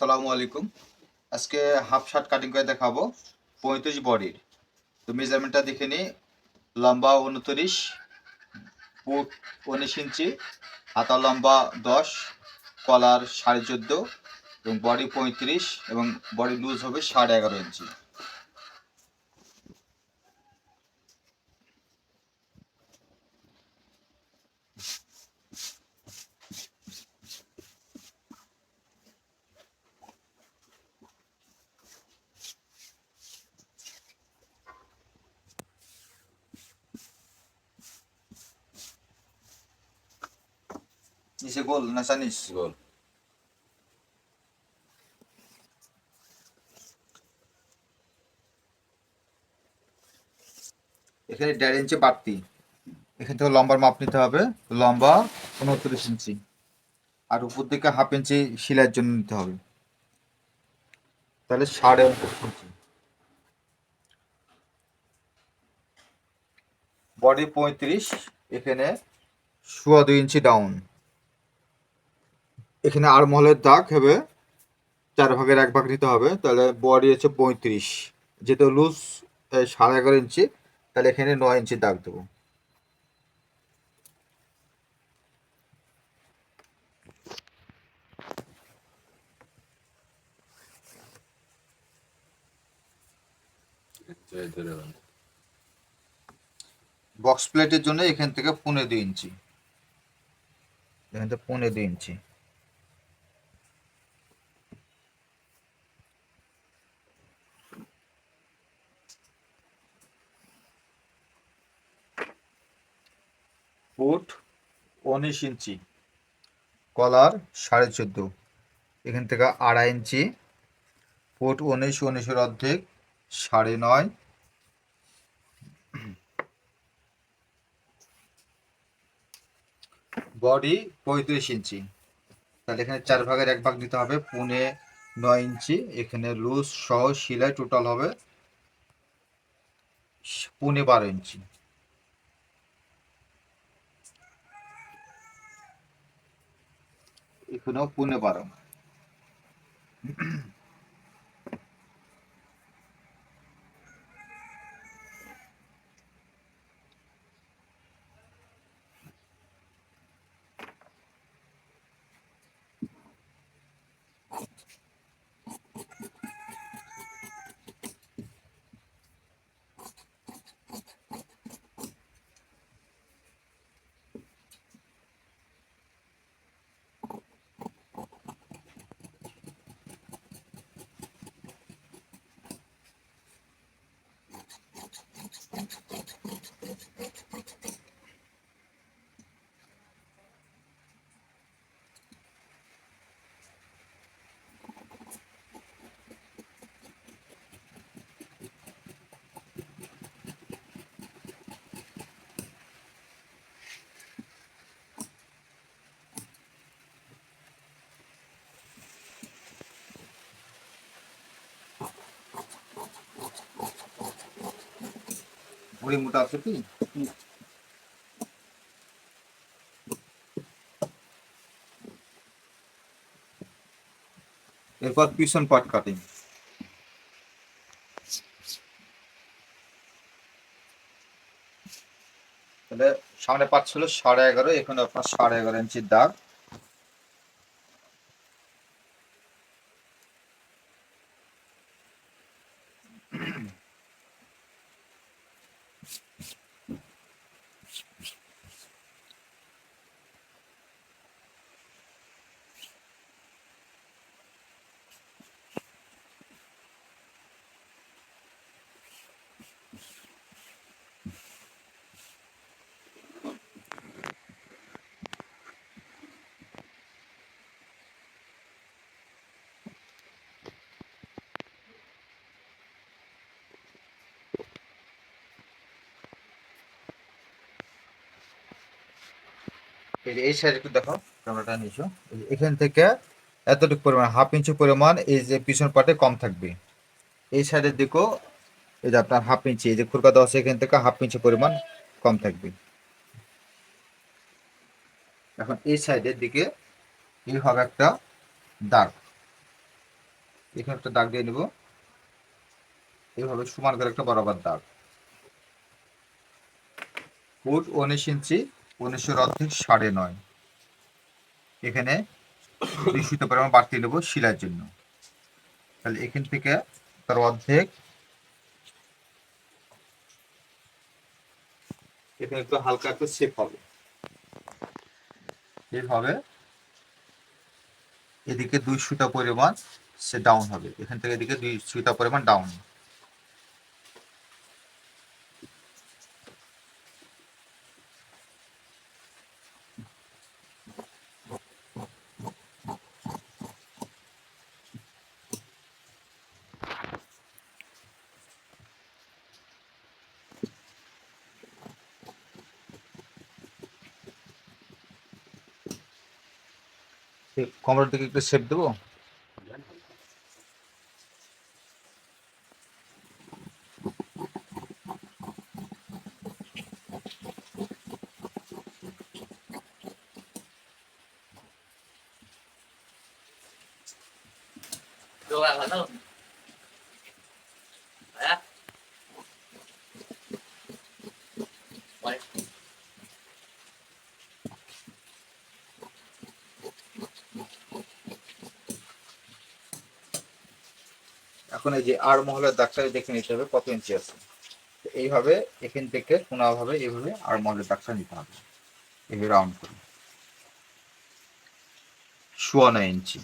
আসসালামু আলাইকুম। আজকে হাফ শার্ট কাটিং করে দেখাবো পঁয়ত্রিশ বডির। তো মেজারমেন্টটা দেখে নিই লম্বা উনত্রিশ বুট উনিশ ইঞ্চি, হাতা লম্বা দশ কলার সাড়ে চোদ্দ, এবং বডি পঁয়ত্রিশ, এবং বডি লুজ হবে সাড়ে এগারো ইঞ্চি। নিচে গোল না জানিস গোল এখানে দেড় ইঞ্চি বাড়তি। এখান থেকে লম্বার মাপ নিতে হবে। লম্বা উনত্রিশ ইঞ্চি। আর উপর দিকে হাফ ইঞ্চি সেলাইয়ের জন্য নিতে হবে। তাহলে সাড়ে ইঞ্চি। বডি পঁয়ত্রিশ এখানে সোয়া দুই ইঞ্চি ডাউন এখানে আর মহলের দাগ হবে। চার ভাগের এক ভাগ নিতে হবে, তাহলে বডি হচ্ছে পঁয়ত্রিশ। যেহেতু লুজ সাড়ে এগারো ইঞ্চি, তাহলে এখানে নয় ইঞ্চি দাগ দেবো। বক্স প্লেটের জন্য এখান থেকে পৌনে দুই ইঞ্চি। এখান থেকে পৌনে দুই ইঞ্চি। ফুট উনিশ ইঞ্চি। কলার সাড়ে চোদ্দ। এখান থেকে আড়াই ইঞ্চি। ফুট উনিশ, উনিশের অর্ধেক সাড়ে নয়। বডি পঁয়ত্রিশ ইঞ্চি। তাহলে এখানে চার ভাগের এক ভাগ দিতে হবে। পুনে নয় ইঞ্চি। এখানে লুজ সহ সিলাই টোটাল হবে পুনে বারো ইঞ্চি। এখানেও পুনে বারো। মোটা আছে কি? এরপর পিছন পাট কাটিং তাহলে সামনে পাঁচ ছিল, সাড়ে এগারো, এখানে আপনার সাড়ে এগারো ইঞ্চির দাগ। এই সাইড দেখো ক্যামেরাটা নিছো এখান থেকে এতটুকু পরিমাণ হাফ ইঞ্চি পরিমাণ এই যে পিছন পাটে কম থাকবে। এই সাইডের দিকেও এই যে আপনার হাফ ইঞ্চি এই যে খুরকা দেওয়া আছে, এখান থেকে হাফ ইঞ্চি পরিমাণ কম থাকবে। এখন এই সাইডের দিকে এই হবে একটা দাগ। এখানে একটা দাগ দিয়ে নেব। এইভাবে সমান করে একটা বরাবর দাগ। ফুট উনিশ ইঞ্চি উনিশের অর্ধেক সাড়ে নয়। এখানে দুই সুতো পরিমাণ বাড়তি নেব শিলার জন্য। তাহলে এখান থেকে তার অর্ধেক এখানে একটু হালকা একটু শেপ হবে। হবে। এদিকে দুই সুতা পরিমাণ সে ডাউন হবে। এখান থেকে এদিকে দুই সুতা পরিমাণ ডাউন কমরের দিকে একটু শেপ দেবো? Đồ ăn là এখন এই যে আর মহলের দাগটা দেখে নিতে হবে, কত ইঞ্চি আছে? এইভাবে, এখান থেকে কোনাভাবে এইভাবে আর মহলের দাগটা নিতে হবে। এইভাবে রাউন্ড করে। সোয়া ইঞ্চি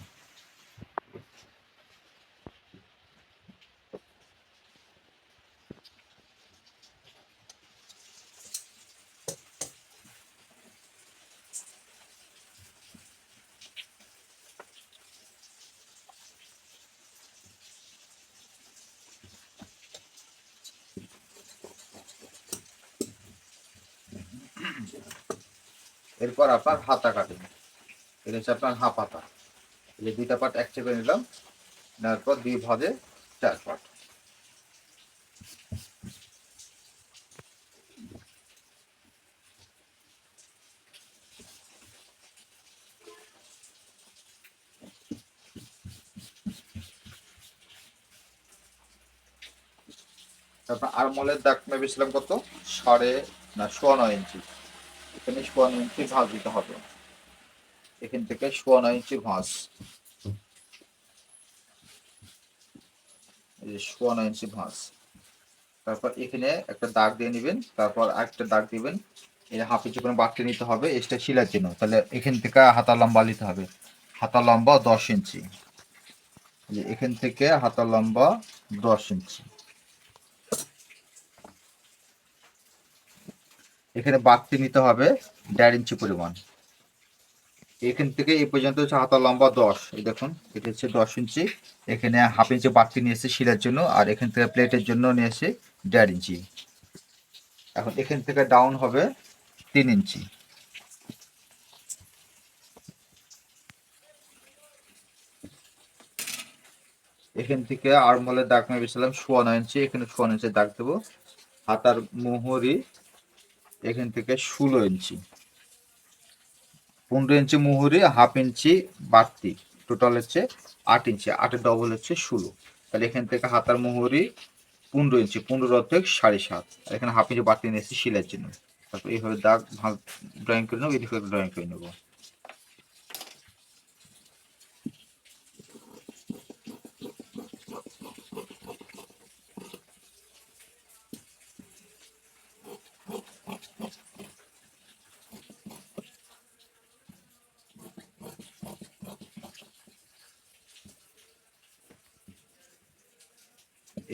এরপর আপনার হাতা কাটেন। এটা হচ্ছে আপনার হাফ হাতা। এই দুইটা পার্ট এক চেপে নিলাম। নেওয়ার পর দুই ভাজে চার পার্ট। তারপর আরমলের দাগ মেপেছিলাম কত? সাড়ে না, সোয়া নয় ইঞ্চি। এখানে সোয়া নয় ইঞ্চি ভাঁজ দিতে হবে। এখান থেকে সোয়া নয় ইঞ্চি ভাঁজ। সোয়া নয় ইঞ্চি ভাঁজ। তারপর এখানে একটা দাগ দিয়ে নেবেন, তারপর আরেকটা দাগ দিবেন। এই হাফ ইঞ্চি করে বাড়তে নিতে হবে, এক্সট্রা শিলার জন্য তাহলে এখান থেকে হাতা লম্বা নিতে হবে। হাতা লম্বা দশ ইঞ্চি। এখান থেকে হাতা লম্বা দশ ইঞ্চি। এখানে বাড়তি নিতে হবে দেড় ইঞ্চি পরিমাণ। এখান থেকে এই পর্যন্ত হচ্ছে হাতা লম্বা দশ। এই দেখুন, এটা হচ্ছে দশ ইঞ্চি। এখানে হাফ ইঞ্চি বাড়তি নিয়ে এসে শিলার জন্য, আর এখান থেকে প্লেটের জন্য নিয়ে এসে দেড় ইঞ্চি। এখন এখান থেকে ডাউন হবে তিন ইঞ্চি। এখান থেকে আরমলের দাগ মেপেছিলাম সোয়া নয় ইঞ্চি। এখানে সোয়া ইঞ্চি দাগ দেবো। হাতার মোহরি এখান থেকে ষোলো ইঞ্চি। পনেরো ইঞ্চি মুহুরি, হাফ ইঞ্চি বাড়তি। টোটাল হচ্ছে আট ইঞ্চি, আটের ডবল হচ্ছে ষোলো। তাহলে এখান থেকে হাতার মুহুরি পনেরো ইঞ্চি, পনেরো অর্ধেক সাড়ে সাত। আর এখানে হাফ ইঞ্চি বাড়তি নিয়েছি শিলের জন্য। তারপর এইভাবে দাগ ড্রয়িং করে নেব, এদিকে ড্রয়িং করে নেব।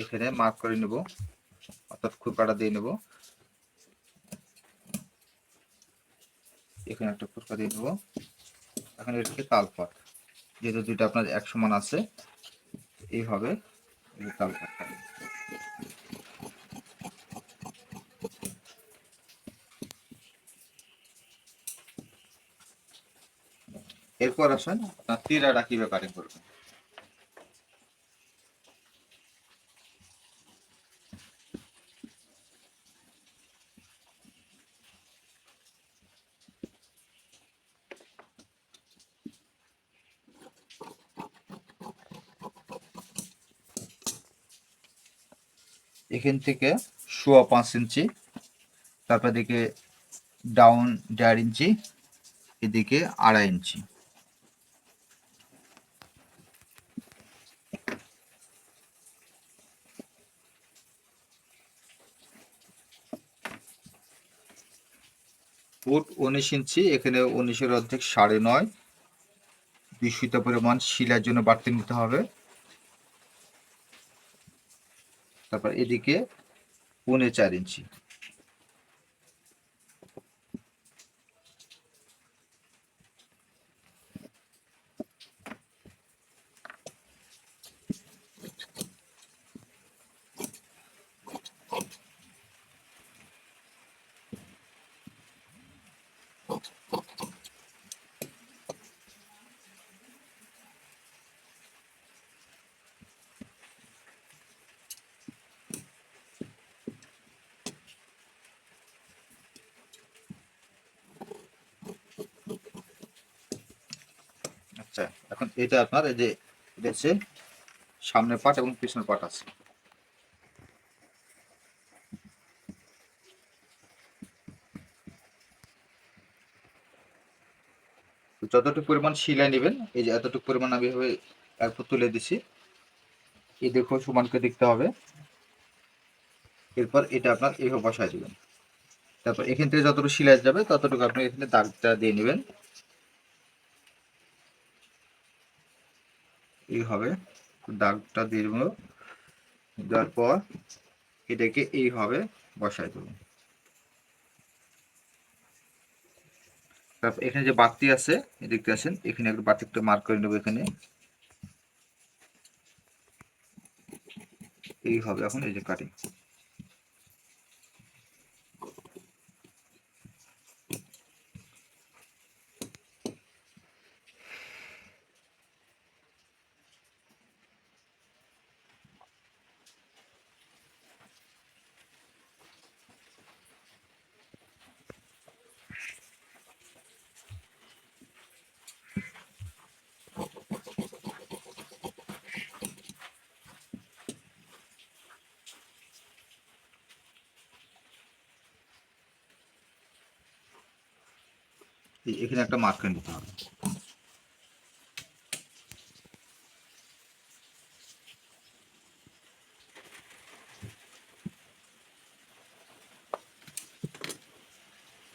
এখানে মার্ক করে নেব। অর্থাৎ খুরকাটা দিয়ে নেব। এখানে একটা খুরকা দিয়ে নেব। এখন এটাকে তালপাত যেহেতু দুইটা আপনার এক সমান আছে এইভাবে এই তালপাতটা এরপর আসেন আপনার তীরাটা কীভাবে কাটিং করবেন? এখান থেকে সোয়া পাঁচ ইঞ্চি তারপর দিকে ডাউন দেড় ইঞ্চি এদিকে আড়াই ইঞ্চি ফুট উনিশ ইঞ্চি এখানে উনিশের অর্ধেক সাড়ে নয়। বিশুদ্ধ পরিমাণ শিলার জন্য বাড়তি নিতে হবে। তারপর এদিকে পৌনে চার ইঞ্চি। আচ্ছা এখন এটা আপনার এই যে, এটা হচ্ছে সামনের পাট এবং পিছনের পাট আছে। যতটুকু পরিমাণ শিলা নেবেন, এই যে এতটুকু পরিমাণ আমি এভাবে এরপর তুলে দিছি এই দেখো সমানকে দেখতে হবে। এরপর এটা আপনার এইভাবে বসায় দিবেন। তারপর এখান থেকে যতটুকু শিলা যাবে, ততটুকু আপনি এখানে দাগটা দিয়ে নেবেন। এইভাবে দাগটা দিয়ে দেওয়ার পর এটাকে এইভাবে বসাই দেব। তারপর এখানে যে বাতি আছে, এই দেখতে আছেন এখানে একটু বাতি একটু মার্ক করে নেব এখানে। এইভাবে এখন, এই যে কাটিং এখানে একটা মার্ক করে নিতে হবে।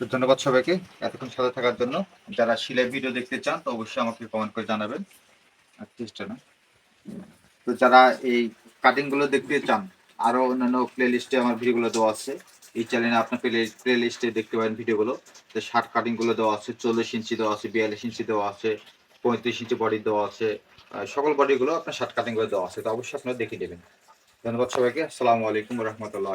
তো ধন্যবাদ সবাইকে এতক্ষণ সাথে থাকার জন্য। যারা সিলাই ভিডিও দেখতে চান, তো অবশ্যই আমাকে কমেন্ট করে জানাবেন। আর চেষ্টা না। তো যারা এই কাটিংগুলো দেখতে চান, আরও অন্যান্য প্লে লিস্টে আমার ভিডিওগুলো দেওয়া আছে। এই চ্যানেলে আপনার প্লে প্লে লিস্টে দেখতে পারেন ভিডিওগুলো তো শার্ট কাটিংগুলো দেওয়া আছে, চল্লিশ ইঞ্চি দেওয়া আছে, বিয়াল্লিশ ইঞ্চি দেওয়া আছে, পঁয়ত্রিশ ইঞ্চি বডি দেওয়া আছে সকল বডিগুলো আপনার শার্ট কাটিংগুলো দেওয়া আছে। তো অবশ্যই আপনারা দেখে নেবেন। ধন্যবাদ সবাইকে। আসসালামু আলাইকুম রহমতুল্লাহ